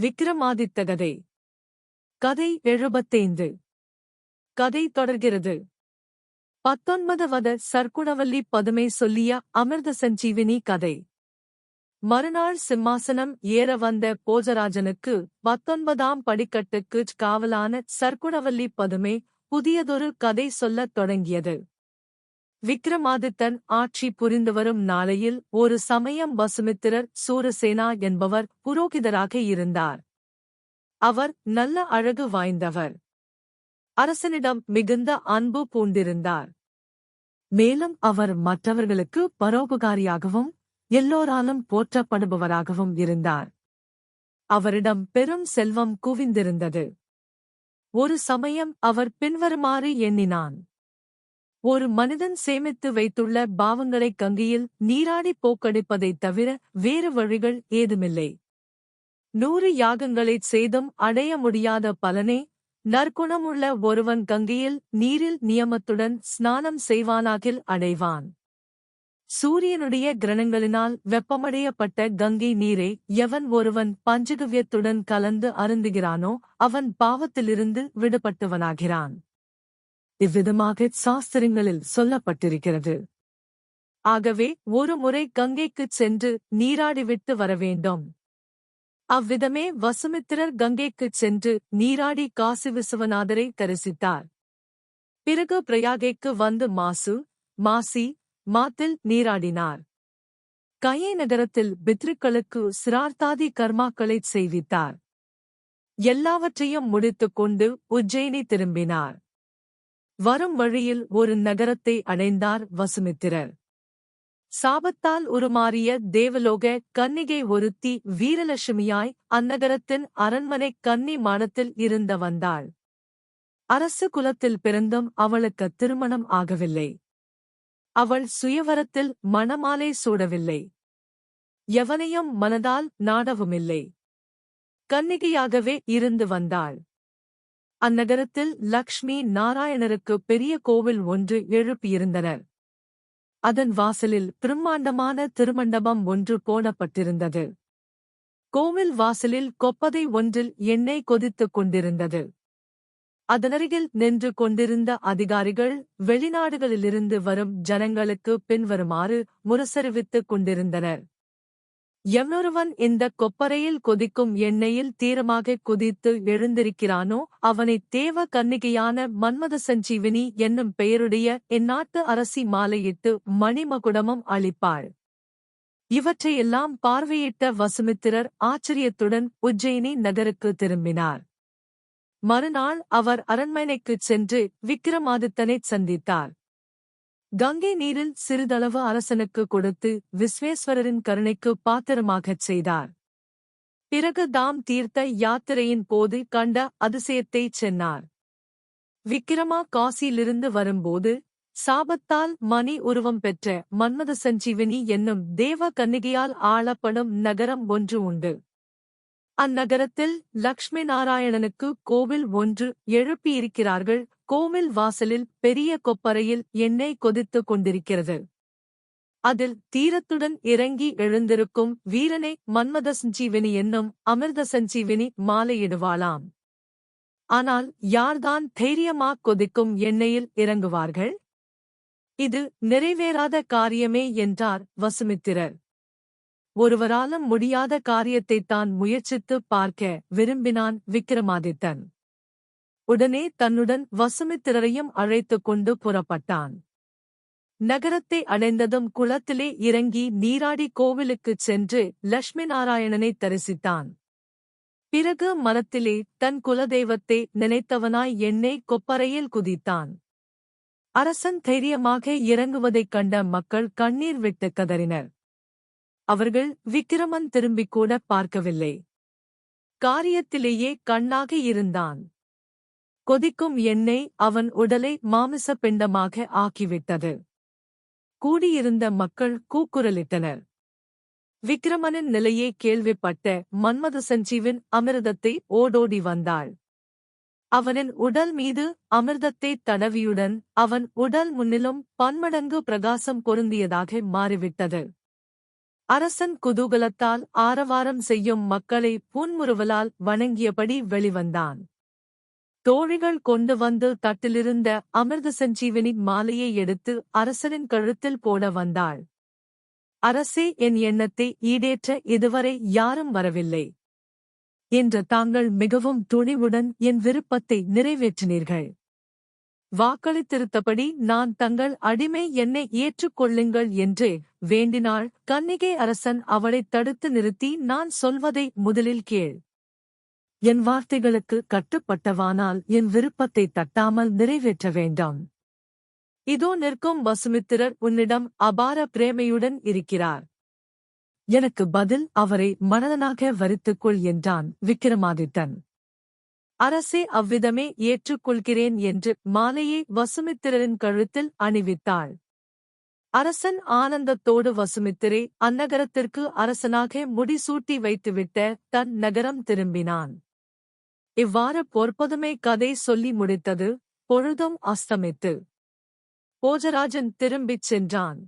விக்ரமாதித்த கதை கதை எழுபத்தைந்து. கதை தொடர்கிறது. பத்தொன்பதவத சர்க்குணவல்லி பதுமை சொல்லிய அமிர்த சஞ்சீவினி கதை. மறுநாள் சிம்மாசனம் ஏற வந்த போஜராஜனுக்கு பத்தொன்பதாம் படிக்கட்டுக்கு காவலான சர்க்குணவல்லி பதுமை புதியதொரு கதை சொல்லத் தொடங்கியது. விக்ரமாதித்தன் ஆட்சி புரிந்து வரும் நாளையில் ஒரு சமயம் வசுமித்திரர் சூரசேனா என்பவர் புரோகிதராக இருந்தார். அவர் நல்ல அழகு வாய்ந்தவர். அரசனிடம் மிகுந்த அன்பு பூண்டிருந்தார். மேலும் அவர் மற்றவர்களுக்கு பரோபகாரியாகவும் எல்லோராலும் போற்றப்படுபவராகவும் இருந்தார். அவரிடம் பெரும் செல்வம் குவிந்திருந்தது. ஒரு சமயம் அவர் பின்வருமாறு எண்ணினான். ஒரு மனிதன் சேமித்து வைத்துள்ள பாவங்களைக் கங்கியில் நீராடி போக்கடிப்பதைத் தவிர வேறு வழிகள் ஏதுமில்லை. நூறு யாகங்களைச் செய்தும் அடைய முடியாத பலனே நற்குணமுள்ள ஒருவன் கங்கையில் நீரில் நியமத்துடன் ஸ்நானம் செய்வானாகில் அடைவான். சூரியனுடைய கிரணங்களினால் வெப்பமடையப்பட்ட கங்கை நீரை எவன் ஒருவன் பஞ்சகவ்யத்துடன் கலந்து அருந்துகிறானோ அவன் பாவத்திலிருந்து விடுபட்டவனாகிறான். இவ்விதமாக சாஸ்திரங்களில் சொல்லப்பட்டிருக்கிறது. ஆகவே ஒரு முறை கங்கைக்குச் சென்று நீராடிவிட்டு வர வேண்டும். அவ்விதமே வசுமித்திரர் கங்கைக்குச் சென்று நீராடி காசி விசுவநாதரை தரிசித்தார். பிறகு பிரயாகைக்கு வந்து மாசு மாசி மாத்தில் நீராடினார். கயை நகரத்தில் பித்ருக்களுக்கு சிரார்த்தாதி கர்மாக்களைச் செய்வித்தார். எல்லாவற்றையும் முடித்துக் கொண்டு உஜ்ஜயினி திரும்பினார். வரும் வழியில் ஒரு நகரத்தை அடைந்தார் வசுமித்திரர். சாபத்தால் உருமாறிய தேவலோக கன்னிகை ஒருத்தி வீரலட்சுமியாய் அந்நகரத்தின் அரண்மனை கன்னி மாடத்தில் இருந்த வந்தாள். அரசு குலத்தில் பிறந்தும் அவளுக்கு திருமணம் ஆகவில்லை. அவள் சுயவரத்தில் மணமாலை சூடவில்லை. எவனையும் மனதால் நாடவுமில்லை. கன்னிகையாகவே இருந்து வந்தாள். அந்நகரத்தில் லக்ஷ்மி நாராயணருக்கு பெரிய கோவில் ஒன்று எழுப்பியிருந்தனர். அதன் வாசலில் பிரம்மாண்டமான திருமண்டபம் ஒன்று போடப்பட்டிருந்தது. கோவில் வாசலில் கொப்பதை ஒன்றில் எண்ணெய் கொதித்துக் கொண்டிருந்தது. அதனருகில் நின்று கொண்டிருந்த அதிகாரிகள் வெளிநாடுகளிலிருந்து வரும் ஜனங்களுக்கு பின்வருமாறு முரசறிவித்துக் கொண்டிருந்தனர். எவ்வொருவன் இந்த கொப்பரையில் கொதிக்கும் எண்ணெயில் தீரமாக குதித்து எழுந்திருக்கிறானோ அவனை தேவ கன்னிகையான மன்மத சஞ்சீவினி என்னும் பெயருடைய இந்நாட்டு அரசி மாலையிட்டு மணிமகுடமும் அளிப்பாள். இவற்றையெல்லாம் பார்வையிட்ட வசுமித்திரர் ஆச்சரியத்துடன் உஜ்ஜயினி நகருக்கு திரும்பினார். மறுநாள் அவர் அரண்மனைக்குச் சென்று விக்கிரமாதித்தனைச் சந்தித்தார். கங்கை நீரில் சிறிதளவு அரசனுக்கு கொடுத்து விஸ்வேஸ்வரரின் கருணைக்கு பாத்திரமாகச் செய்தார். பிறகு தாம் தீர்த்த யாத்திரையின் போது கண்ட அதிசயத்தைச் சென்னார். விக்கிரமா காசியிலிருந்து வரும்போது சாபத்தால் மணி உருவம் பெற்ற மன்மத சஞ்சீவினி என்னும் தேவ கன்னிகையால் ஆளப்படும் நகரம் ஒன்று உண்டு. அந்நகரத்தில் லக்ஷ்மி நாராயணனுக்கு கோவில் ஒன்று எழுப்பியிருக்கிறார்கள். கோவில் வாசலில் பெரிய கொப்பரையில் எண்ணெய் கொதித்துக் கொண்டிருக்கிறது. அதில் தீரத்துடன் இறங்கி எழுந்திருக்கும் வீரனை மன்மத சஞ்சீவினி என்னும் அமிர்த சஞ்சீவினி மாலையிடுவாளாம். ஆனால் யார்தான் தைரியமா கொதிக்கும் எண்ணெயில் இறங்குவார்கள்? இது நிறைவேறாத காரியமே என்றார் வசுமித்திரர். ஒருவராலும் முடியாத காரியத்தைத் தான் முயற்சித்துப் பார்க்க விரும்பினான் விக்கிரமாதித்தன். உடனே தன்னுடன் வசுமித்திரரையும் அழைத்துக் கொண்டு புறப்பட்டான். நகரத்தை அடைந்ததும் குளத்திலே இறங்கி நீராடி கோவிலுக்குச் சென்று லட்சுமி நாராயணனை தரிசித்தான். பிறகு மனத்திலே தன் குலதெய்வத்தை நினைத்தவனாய் எண்ணெய் கொப்பரையில் குதித்தான். அரசன் தைரியமாக இறங்குவதைக் கண்ட மக்கள் கண்ணீர் விட்டு கதறினர். அவர்கள் விக்கிரமன் திரும்பிக் கூட பார்க்கவில்லை. காரியத்திலேயே கண்ணாக இருந்தான். கொதிக்கும் எண்ணெய் அவன் உடலை மாமிச பிண்டமாக ஆக்கிவிட்டது. கூடியிருந்த மக்கள் கூக்குரலிட்டனர். விக்ரமனின் நிலையை கேள்விப்பட்ட மன்மத சஞ்சீவின் அமிர்தத்தை ஓடோடி வந்தாள். அவனின் உடல் மீது அமிர்தத்தை தடவியுடன் அவன் உடல் முன்னிலும் பன்மடங்கு பிரகாசம் பொருந்தியதாக மாறிவிட்டது. அரசன் குதூகலத்தால் ஆரவாரம் செய்யும் மக்களை புன்முறுவலால் வணங்கியபடி வெளிவந்தான். தோழிகள் கொண்டு வந்து தட்டிலிருந்த அமிர்த சஞ்சீவினி மாலையை எடுத்து அரசனின் கழுத்தில் போட வந்தாள். அரசே என் எண்ணத்தை ஈடேற்ற இதுவரை யாரும் வரவில்லை என்று தாங்கள் மிகவும் துணிவுடன் என் விருப்பத்தை நிறைவேற்றினீர்கள். வாக்களித்திருத்தபடி நான் தங்கள் அடிமை என்னை ஏற்றுக்கொள்ளுங்கள் என்று வேண்டினாள். கன்னிகை அரசன் அவளைத் தடுத்து நிறுத்தி நான் சொல்வதை முதலில் கேள். என் வார்த்தைகளுக்கு கட்டுப்பட்டவானால் என் விருப்பத்தை தட்டாமல் நிறைவேற்ற வேண்டாம். இதோ நிற்கும் வசுமித்திரர் உன்னிடம் அபார பிரேமையுடன் இருக்கிறார். எனக்கு பதில் அவரை மனதனாக வரித்துக்கொள் என்றான் விக்கிரமாதித்தன். அரசே அவ்விதமே ஏற்றுக்கொள்கிறேன் என்று மாலையை வசுமித்திரரின் கழுத்தில் அணிவித்தாள். அரசன் ஆனந்தத்தோடு வசுமித்திரே அந்நகரத்திற்கு அரசனாக முடிசூட்டி வைத்துவிட்ட தன் நகரம் திரும்பினான். இவ்வாறு பொற்பதுமை கதை சொல்லி முடித்தது பொழுதும் அஸ்தமித்து. போஜராஜன் திரும்பிச் சென்றான்.